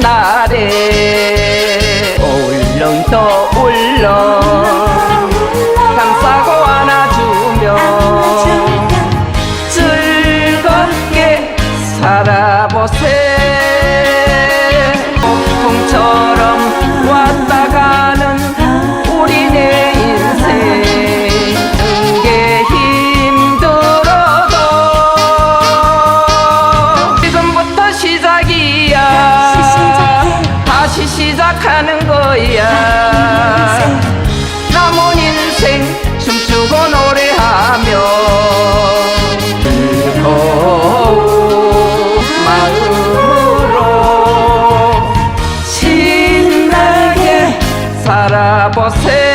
날에 어울렁 또 울렁 감싸고 안아주면 즐겁게 살아보세요 시작하는 거야. 남은 인생 춤추고 노래하며 즐거운 마음으로 신나게 살아보세요